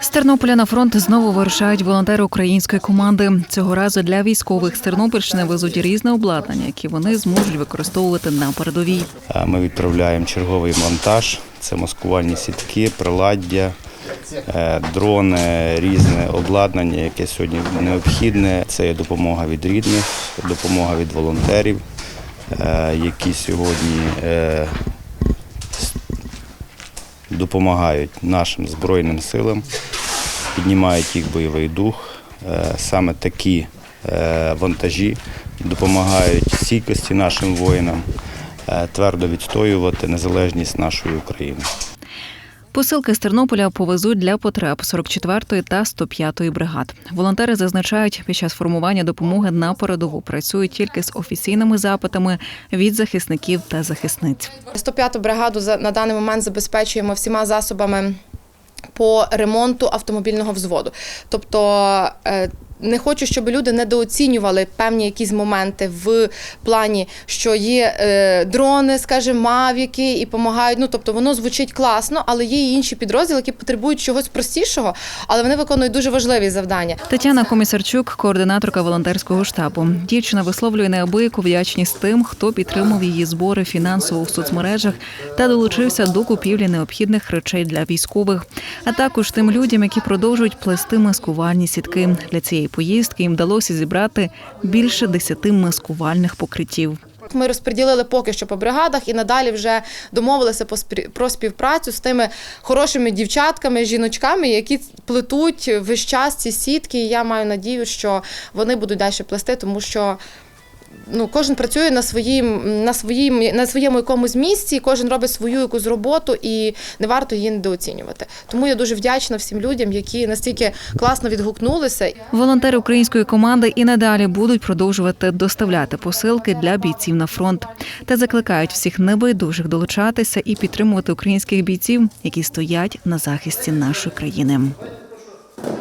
З Тернополя на фронт знову вирушають волонтери української команди. Цього разу для військових з Тернопільщини везуть різне обладнання, яке вони зможуть використовувати на передовій. Ми відправляємо черговий монтаж. Це маскувальні сітки, приладдя, е, дрони, різне обладнання, яке сьогодні необхідне. Це є допомога від рідних, допомога від волонтерів, е, які сьогодні е, допомагають нашим Збройним силам, піднімають їх бойовий дух. Е, Саме такі е, вантажі допомагають стійкості нашим воїнам е, твердо відстоювати незалежність нашої України. Посилки з Тернополя повезуть для потреб 44-ї та 105-ї бригад. Волонтери зазначають, під час формування допомоги на передову працюють тільки з офіційними запитами від захисників та захисниць. 105-ту бригаду на даний момент забезпечуємо всіма засобами по ремонту автомобільного взводу. Тобто е, не хочу, щоб люди недооцінювали певні якісь моменти в плані, що є е, дрони, скажімо, мавіки і допомагають. Ну тобто воно звучить класно, але є і інші підрозділи, які потребують чогось простішого, але вони виконують дуже важливі завдання. Тетяна Комісарчук, координаторка волонтерського штабу. Дівчина висловлює неабияку вдячність тим, хто підтримав її збори фінансово в соцмережах та долучився до купівлі необхідних речей для військових, а також тим людям, які продовжують плести маскувальні сітки. Для цієї поїздки їм вдалося зібрати більше десяти маскувальних покриттів. Ми розподілили поки що по бригадах і надалі вже домовилися про співпрацю з тими хорошими дівчатками, жіночками, які плетуть весь час ці сітки. І я маю надію, що вони будуть далі плести, тому що. Ну, кожен працює на своїм, на своїм, на своєму якомусь місці, кожен робить свою якусь роботу, і не варто її недооцінювати. Тому я дуже вдячна всім людям, які настільки класно відгукнулися. Волонтери української команди і надалі будуть продовжувати доставляти посилки для бійців на фронт та закликають всіх небайдужих долучатися і підтримувати українських бійців, які стоять на захисті нашої країни.